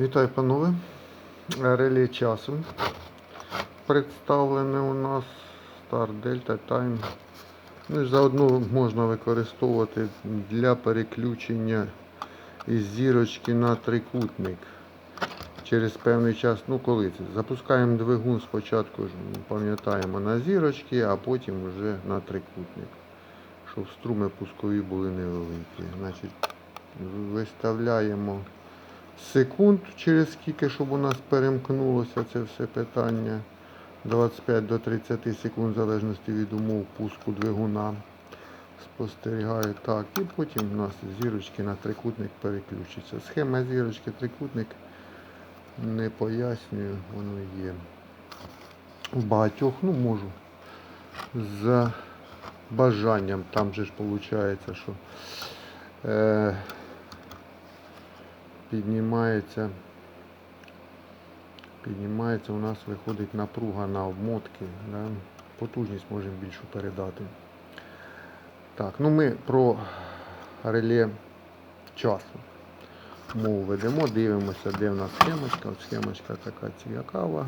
Вітаю, панове. Реле часу. Представлене у нас Star Delta Time. Ну заодно можна використовувати для переключення із зірочки на трикутник. Через певний час, ну коли це? Запускаємо двигун спочатку, ну, пам'ятаємо, на зірочки, а потім вже на трикутник. Щоб струми пускові були невеликі. Значить, виставляємо секунд, через скільки, щоб у нас перемкнулося це все питання. 25 до 30 секунд, в залежності від умов пуску двигуна. Спостерігаю так. І потім у нас зірочки на трикутник переключиться. Схема зірочки трикутник не пояснюю, воно є. В багатьох, ну можу. За бажанням, там же ж виходить, що е, піднімається, піднімається, у нас виходить напруга на обмотки. Да? Потужність можемо більшу передати. Так, ну ми про реле часу. Мову ведемо, дивимося, де в нас схемочка. От схемочка така цікава.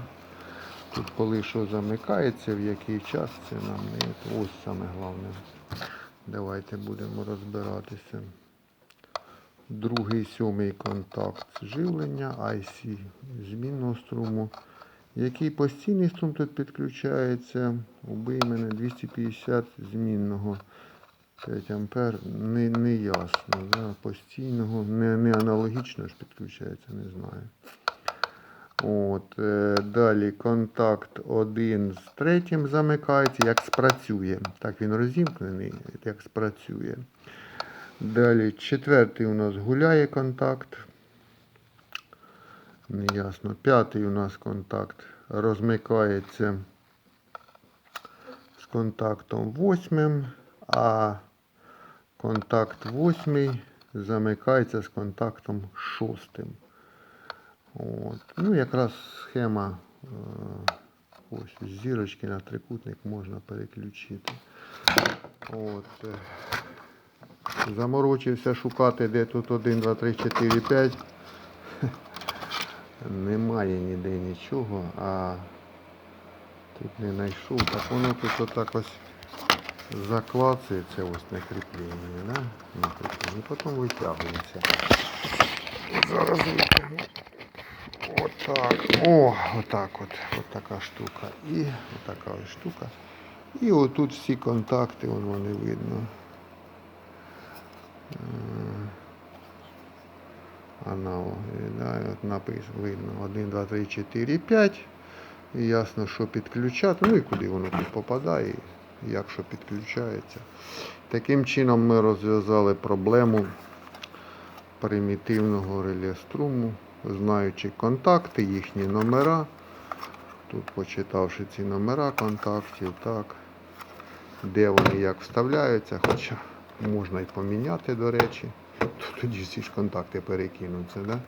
Тут коли що замикається, в який час це нам не ось саме головне. Давайте будемо розбиратися. Другий сьомий контакт живлення IC змінного струму. Який постійний струм тут підключається? Убий мене 250 змінного 5 ампер. Не, не ясно. Да? Постійного, не, не аналогічно ж підключається, не знаю. От, е, далі контакт один з третім замикається, як спрацює. Так він розімкнений, як спрацює. Далі четвертий у нас гуляє контакт. Неясно. П'ятий у нас контакт розмикається з контактом восьмим, а контакт восьмий замикається з контактом шостим. От. Ну, якраз схема е, ось зірочки на трикутник можна переключити. От. Заморочився шукати, де тут 1, 2, 3, 4, 5. Немає ніде нічого, а тут не знайшов. Так воно тут отак ось заклацується ось на кріплення, да? на кріплення, і потім витягується. Зараз витягну. Отак. О, отак от. От така штука. І отака ось штука. І отут всі контакти, вон вони видно. Е, Аналоги. Да, от написано, видно 1, 2, 3, 4, 5. І ясно, що підключати. Ну і куди воно тут попадає, як що підключається. Таким чином ми розв'язали проблему примітивного реле струму, знаючи контакти, їхні номера. Тут почитавши ці номера контактів, так, де вони як вставляються, хоча можна і поміняти, до речі. Тоді всі ж контакти перекинуться, да?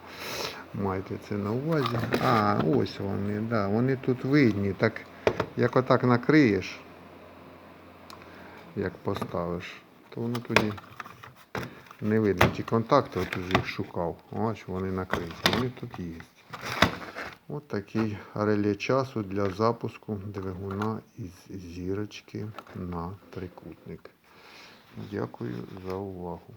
Майте це на увазі. А, ось вони, да, вони тут видні. Так, як отак накриєш, як поставиш, то воно тоді не видно ті контакти, от уже їх шукав. Ось вони накриті. Вони тут є. Ось такий реле часу для запуску двигуна із зірочки на трикутник. Дякую за увагу.